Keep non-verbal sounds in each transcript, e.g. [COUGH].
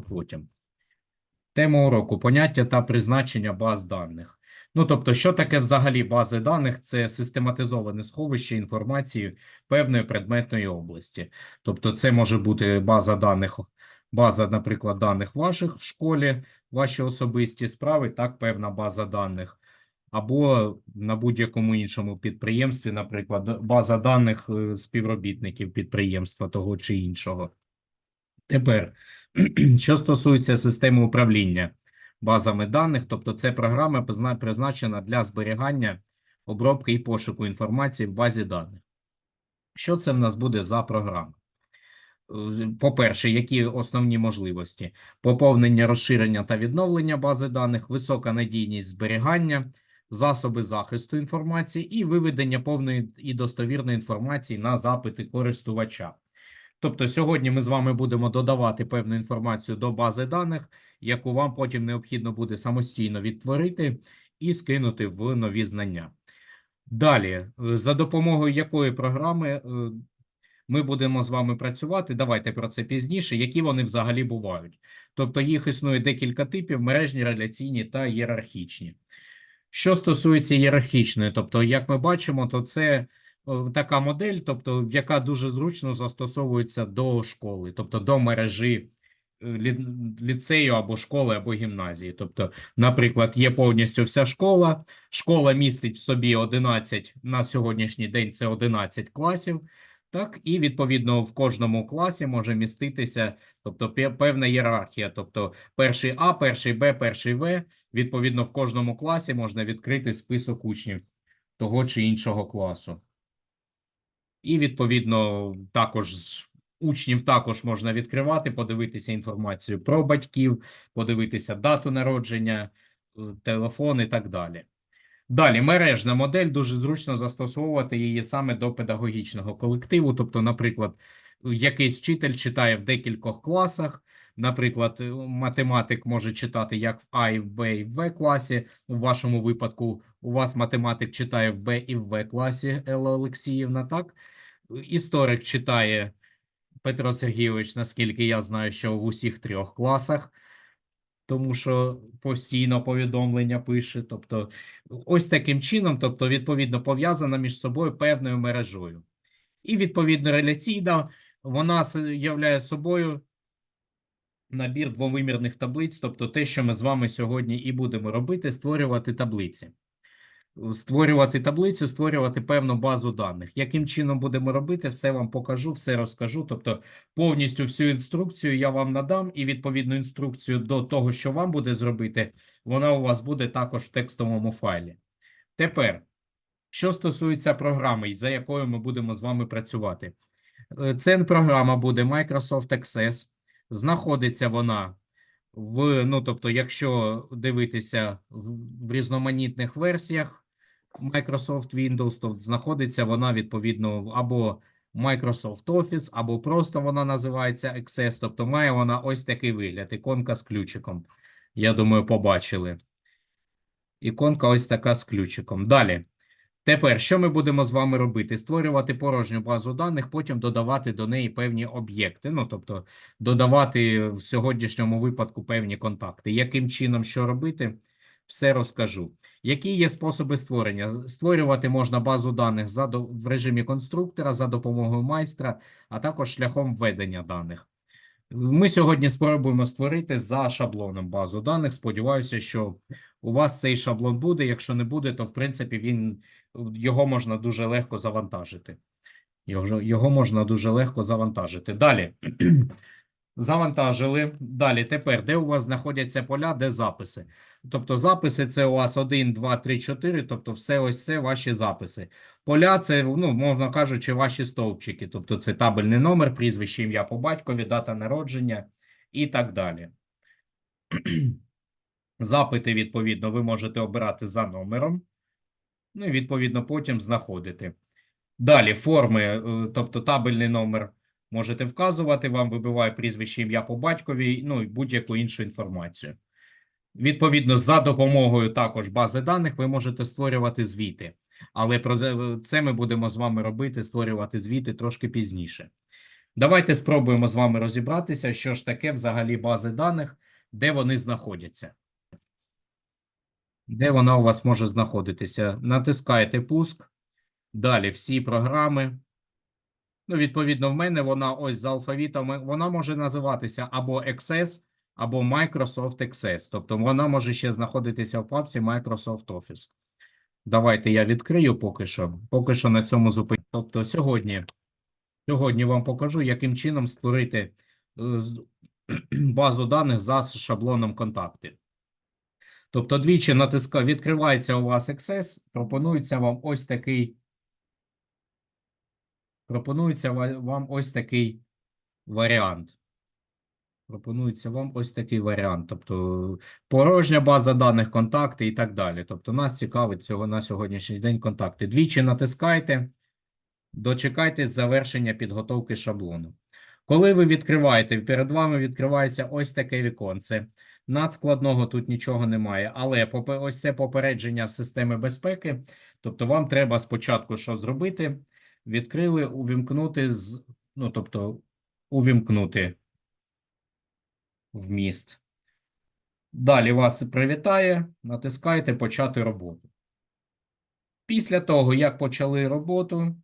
потім. Тема уроку поняття та призначення баз даних. Ну, тобто, що таке взагалі бази даних? Це систематизоване сховище інформації певної предметної області. Тобто, це може бути база даних, база, наприклад, даних ваших в школі, ваші особисті справи, так, певна база даних. Або на будь-якому іншому підприємстві, наприклад, база даних е, співробітників підприємства того чи іншого. Тепер, [CLEARS THROAT] що стосується системи управління базами даних, тобто це програма призначена для зберігання, обробки і пошуку інформації в базі даних. Що це в нас буде за програма? Е, По-перше, які основні можливості? Поповнення, розширення та відновлення бази даних, висока надійність зберігання, засоби захисту інформації і виведення повної і достовірної інформації на запити користувача. Тобто сьогодні ми з вами будемо додавати певну інформацію до бази даних, яку вам потім необхідно буде самостійно відтворити і скинути в нові знання. Далі, е, за допомогою якої програми е, ми будемо з вами працювати, давайте про це пізніше, які вони взагалі бувають. Тобто їх існує декілька типів: мережні, реляційні та ієрархічні. Що стосується ієрархічної, тобто, як ми бачимо, то це така модель, тобто, яка дуже зручно застосовується до школи, тобто до мережі е, лі- ліцею або школи, або гімназії. Тобто, наприклад, є повністю вся школа. Школа містить в собі 11, на сьогоднішній день це 11 класів. Так, і відповідно в кожному класі може міститися, тобто певна ієрархія, тобто перший А, перший Б, перший В. Відповідно, в кожному класі можна відкрити список учнів того чи іншого класу. І відповідно також з учнів також можна відкривати, подивитися інформацію про батьків, подивитися дату народження, е, телефон і так далі. Далі, мережна модель дуже зручно застосовувати її саме до педагогічного колективу. Тобто, наприклад, якийсь вчитель читає в декількох класах. Наприклад, е, математик може читати як в А, і в Б, і в В класі. У вашому випадку у вас математик читає в Б і в В класі Елла Олексіївна, так? Історик читає Петро Сергійович, наскільки я знаю, що в усіх трьох класах, тому що постійно повідомлення пише. Тобто, ось таким чином, тобто, відповідно, пов'язана між собою певною мережою. І, відповідно, реляційна, вона являє собою набір двовимірних таблиць, тобто те, що ми з вами сьогодні і будемо робити, створювати таблиці. Створювати таблицю, створювати певну базу даних. Яким чином будемо робити, все вам покажу, все розкажу. Тобто, повністю всю інструкцію я вам надам, і відповідну інструкцію до того, що вам буде зробити, вона у вас буде також в текстовому файлі. Тепер, що стосується програми, за якою ми будемо з вами працювати. Е, Це програма буде Microsoft Access. Знаходиться вона в, ну, тобто, якщо дивитися в, в різноманітних версіях Microsoft Windows, то знаходиться вона відповідно або Microsoft Office, або просто вона називається Access, тобто має вона ось такий вигляд, іконка з ключиком. Я думаю, побачили. Іконка ось така з ключиком. Далі. Тепер, що ми будемо з вами робити? Створювати порожню базу даних, потім додавати до неї певні об'єкти. Ну, тобто, додавати в сьогоднішньому випадку певні контакти. Яким чином що робити? Все розкажу. Які є способи створення? Створювати можна базу даних в режимі конструктора за допомогою майстра, а також шляхом введення даних. Ми сьогодні спробуємо створити за шаблоном базу даних. Сподіваюся, що у вас цей шаблон буде. Якщо не буде, то в принципі він його можна дуже легко завантажити. Його, його можна дуже легко завантажити. Далі. Завантажили. Далі, тепер, де у вас знаходяться поля, де записи? Тобто записи це у вас 1, 2, 3, 4, тобто все ось це ваші записи. Поля це, ну, можна кажучи, ваші стовпчики, тобто це табельний номер, прізвище, ім'я по батькові, дата народження і так далі. [CLEARS THROAT] Запити, відповідно, ви можете обирати за номером. Ну і відповідно потім знаходити. Далі форми, е, тобто табельний номер можете вказувати, вам вибиває прізвище ім'я по батькові, ну і будь-яку іншу інформацію. Відповідно, за допомогою також бази даних ви можете створювати звіти. Але про це- це ми будемо з вами робити, створювати звіти трошки пізніше. Давайте спробуємо з вами розібратися, що ж таке взагалі бази даних, де вони знаходяться. Де вона у вас може знаходитися? Натискаєте пуск. Далі всі програми. Ну, відповідно, в мене вона ось за алфавітом. Вона може називатися або Access, або Microsoft Access. Тобто вона може ще знаходитися в папці Microsoft Office. Давайте я відкрию поки що. Поки що на цьому зупиню. Тобто сьогодні, сьогодні вам покажу, яким чином створити е, [CLEARS THROAT] базу даних за шаблоном контакти. Тобто двічі натиска, відкривається у вас Access, пропонується вам ось такий пропонується вам ось такий варіант. Пропонується вам ось такий варіант, тобто порожня база даних, контакти і так далі. Тобто нас цікавить цього на сьогоднішній день контакти. Двічі натискайте, дочекайтесь завершення підготовки шаблону. Коли ви відкриваєте, перед вами відкривається ось таке віконце. Надскладного тут нічого немає, але ось це попередження системи безпеки. Тобто вам треба спочатку що зробити? Відкрили, увімкнути з, ну, тобто, увімкнути вміст. Далі вас привітає, натискаєте почати роботу. Після того, як почали роботу,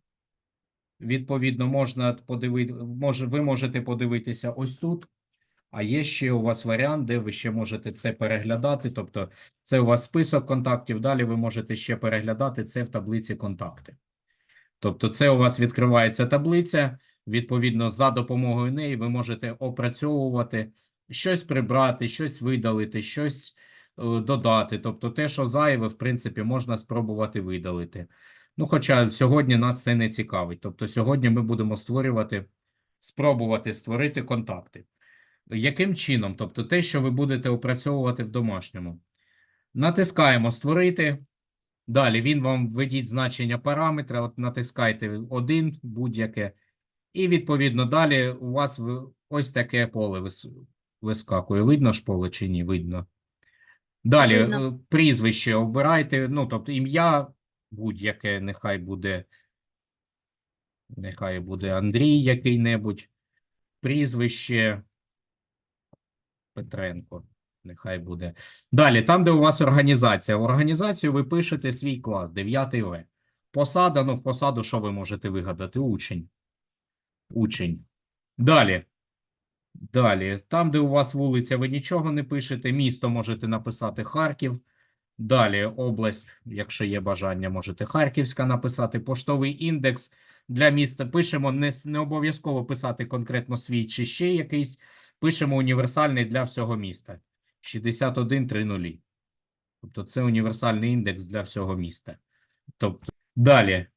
відповідно, можна подивити, може, ви можете подивитися ось тут. А є ще у вас варіант, де ви ще можете це переглядати. Тобто, це у вас список контактів. Далі ви можете ще переглядати це в таблиці контакти. Тобто, це у вас відкривається таблиця. Відповідно, за допомогою неї ви можете опрацьовувати щось прибрати, щось видалити, щось е, додати. Тобто, те, що зайве, в принципі, можна спробувати видалити. Ну, хоча сьогодні нас це не цікавить. Тобто, сьогодні ми будемо створювати, спробувати створити контакти. Яким чином? Тобто, те, що ви будете опрацьовувати в домашньому. Натискаємо Створити. Далі він вам введіть значення параметра, от натискайте один, будь-яке. І відповідно далі у вас ось таке поле вискакує. Видно ж поле чи ні? Видно. Далі Видно. е, прізвище обирайте, ну, тобто ім'я будь-яке, нехай буде, нехай буде Андрій який-небудь, прізвище Петренко, нехай буде. Далі, там, де у вас організація. В організацію ви пишете свій клас, 9 В. Посада, ну в посаду що ви можете вигадати? Учень. Учень. Далі. Далі. Там, де у вас вулиця, ви нічого не пишете. Місто можете написати Харків. Далі область, якщо є бажання, можете Харківська написати. Поштовий індекс для міста пишемо не, не обов'язково писати конкретно свій чи ще якийсь. Пишемо універсальний для всього міста. 6130. Тобто це універсальний індекс для всього міста. Тобто, далі.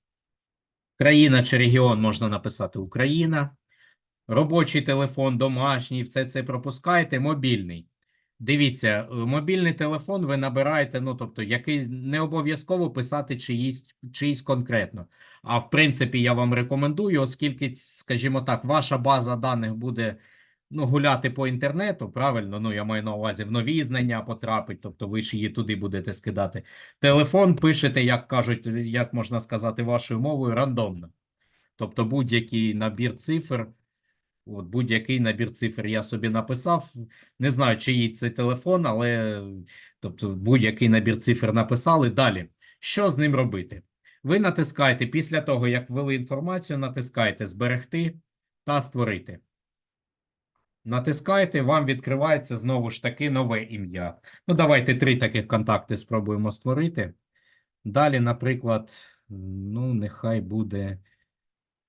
Країна чи регіон можна написати Україна. Робочий телефон, домашній, все це пропускаєте. Мобільний. Дивіться, е, мобільний телефон ви набираєте, ну тобто, який не обов'язково писати чиїсь, чиїсь конкретно. А в принципі, я вам рекомендую, оскільки, скажімо так, ваша база даних буде ну, гуляти по інтернету, правильно? Ну, я маю на увазі в нові знання потрапить, тобто ви ж її туди будете скидати. Телефон пишете, як кажуть, як можна сказати, вашою мовою, рандомно. Тобто будь-який набір цифр, от будь-який набір цифр я собі написав. Не знаю, чиїй це телефон, але тобто будь-який набір цифр написали. Далі, що з ним робити? Ви натискаєте після того, як ввели інформацію, натискаєте Зберегти та Створити. Натискаєте, вам відкривається знову ж таки нове ім'я. Ну, давайте три таких контакти спробуємо створити. Далі, наприклад, ну, нехай буде,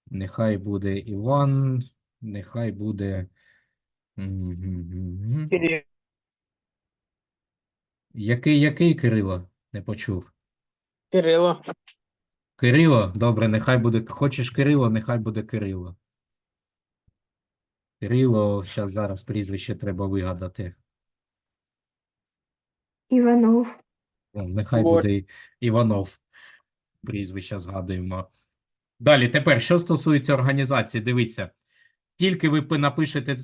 нехай буде Іван, нехай буде. Який, який Кирило? Не почув. Кирило. Кирило, добре, нехай буде. Хочеш Кирило, нехай буде Кирило. Кирило, зараз зараз прізвище треба вигадати. Іванов. О, Нехай Вот. буде Іванов. Прізвище згадуємо. Далі, тепер, що стосується організації, дивіться, тільки ви пи- напишете,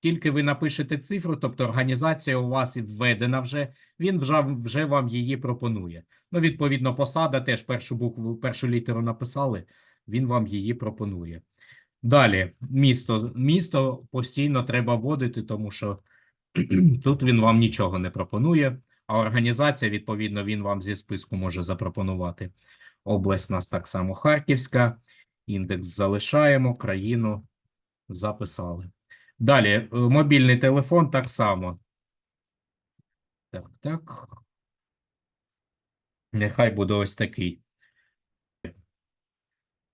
тільки ви напишете цифру, тобто організація у вас і введена вже, він вже, вже вам її пропонує. Ну, відповідно, посада теж першу букву, першу літеру написали, він вам її пропонує. Далі, місто. Місто постійно треба вводити, тому що [CLEARS THROAT] тут він вам нічого не пропонує, а організація, відповідно, він вам зі списку може запропонувати. Область у нас так само Харківська, індекс залишаємо, країну записали. Далі, е, мобільний телефон так само. Так, так. Нехай буде ось такий.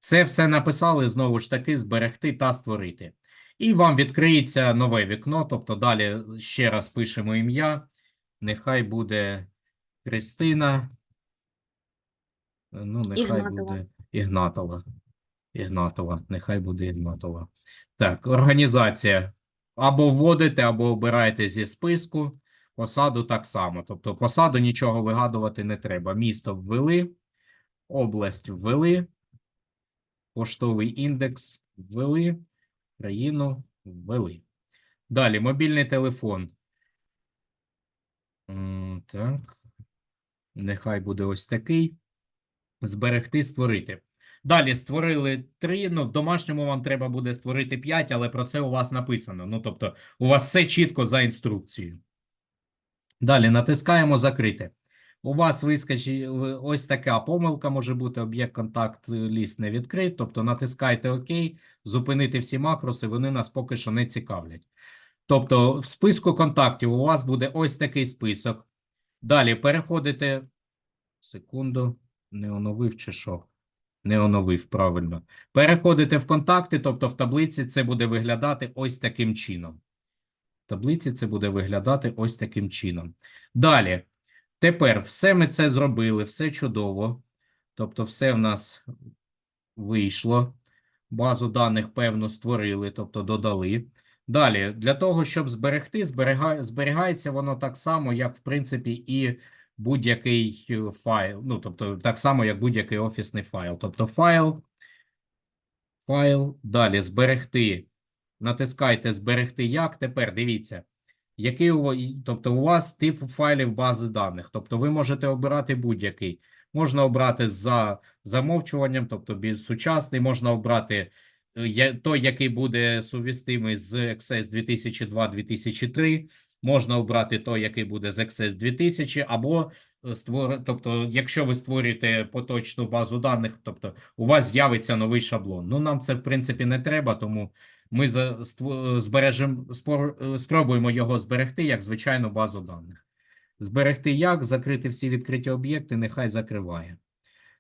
Це все написали знову ж таки зберегти та створити. І вам відкриється нове вікно, тобто далі ще раз пишемо ім'я. Нехай буде Кристина. Ну, нехай Ігнатова. буде Ігнатова. Ігнатова. Нехай буде Ігнатова. Так, організація. Або вводите, або обираєте зі списку. Посаду так само. Тобто посаду нічого вигадувати не треба. Місто ввели, область ввели, поштовий індекс ввели, країну ввели. Далі мобільний телефон. Так. Нехай буде ось такий. Зберегти, створити. Далі створили три. Ну, в домашньому вам треба буде створити 5, але про це у вас написано. Ну, тобто, у вас все чітко за інструкцією. Далі натискаємо закрити. У вас вискочить ось така помилка може бути об'єкт контакт ліст не відкрит. Тобто натискайте ОК, зупинити всі макроси, вони нас поки що не цікавлять. Тобто, в списку контактів у вас буде ось такий список. Далі переходите. Секунду, не оновив чи що? Не оновив, правильно. Переходите в контакти, тобто в таблиці це буде виглядати ось таким чином. В таблиці це буде виглядати ось таким чином. Далі. Тепер все ми це зробили, все чудово. Тобто, все в нас вийшло. Базу даних, певно, створили, тобто додали. Далі, для того, щоб зберегти, зберігає, зберігається воно так само, як, в принципі, і будь-який е, файл. Ну, тобто, так само, як будь-який офісний файл. Тобто, файл, файл, далі зберегти. Натискайте зберегти як. Тепер дивіться, який у, тобто, у вас тип файлів бази даних. Тобто, ви можете обирати будь-який. Можна обрати за замовчуванням, тобто більш сучасний, можна обрати е, той, який буде сувістимий з XS 2002-2003, можна обрати той, який буде з XS 2000, або е, створ... тобто, якщо ви створюєте поточну базу даних, тобто у вас з'явиться новий шаблон. Ну, нам це в принципі не треба, тому ми за... збережемо, спробуємо його зберегти як звичайну базу даних. Зберегти як, закрити всі відкриті об'єкти, нехай закриває.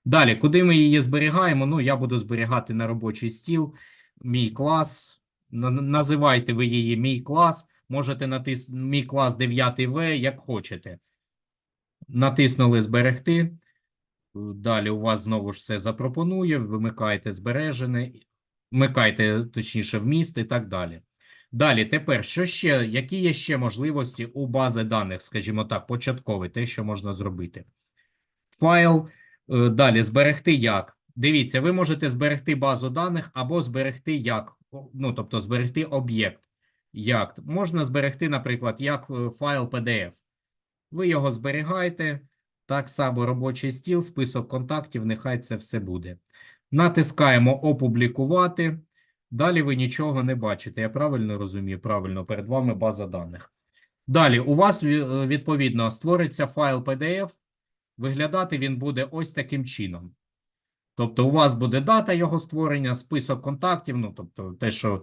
Далі, куди ми її зберігаємо? Ну, я буду зберігати на робочий стіл. Мій клас. Називайте ви її мій клас. Можете натиснути мій клас 9В, як хочете. Натиснули зберегти. Далі у вас знову ж все запропонує. Вимикаєте збережене, вмикайте, точніше, вміст і так далі. Далі, тепер, що ще, які є ще можливості у бази даних, скажімо так, початкові, те, що можна зробити? Файл, е, далі, зберегти як. Дивіться, ви можете зберегти базу даних або зберегти як, ну, тобто зберегти об'єкт. Як? Можна зберегти, наприклад, як е, файл PDF. Ви його зберігаєте, так само робочий стіл, список контактів, нехай це все буде. Натискаємо опублікувати. Далі ви нічого не бачите. Я правильно розумію? Правильно, перед вами база даних. Далі у вас е, відповідно створиться файл PDF. Виглядати він буде ось таким чином. Тобто, у вас буде дата його створення, список контактів, ну тобто, те, що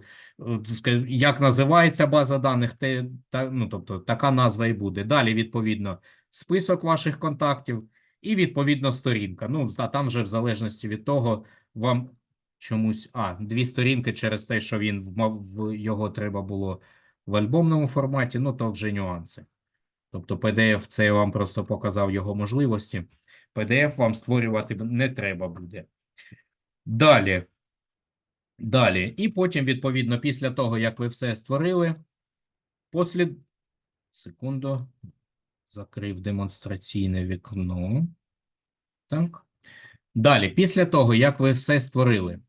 е, як називається база даних, те, та, ну, тобто, така назва і буде. Далі, відповідно, список ваших контактів і відповідно сторінка. Ну, а там вже в залежності від того, вам чомусь. А, дві сторінки через те, що він в, його треба було в альбомному форматі, ну то вже нюанси. Тобто, PDF це я вам просто показав його можливості. PDF вам створювати не треба буде. Далі. Далі. І потім, відповідно, після того, як ви все створили, послід... Секунду. Закрив демонстраційне вікно. Так. Далі, після того, як ви все створили,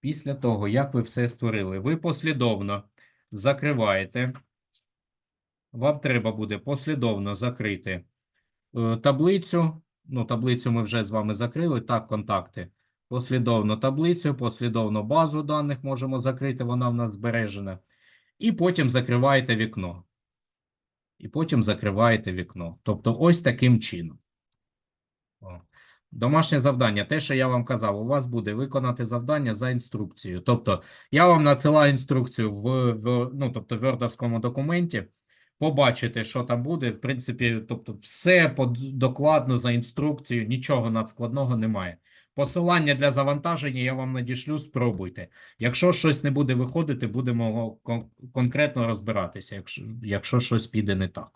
після того, як ви все створили, ви послідовно закриваєте. Вам треба буде послідовно закрити е, таблицю. Ну, таблицю ми вже з вами закрили. Так, контакти. послідовно таблицю, послідовно базу даних можемо закрити, вона в нас збережена. І потім закриваєте вікно. І потім закриваєте вікно. Тобто ось таким чином. О. Домашнє завдання. Те, що я вам казав, у вас буде виконати завдання за інструкцією. Тобто, я вам надсилаю інструкцію в, в ну, тобто, в Word документі. Побачите, що там буде. В принципі, тобто, все докладно за інструкцією, нічого надскладного немає. Посилання для завантаження я вам надішлю, спробуйте. Якщо щось не буде виходити, будемо кон- конкретно розбиратися, якщо, якщо щось піде не так.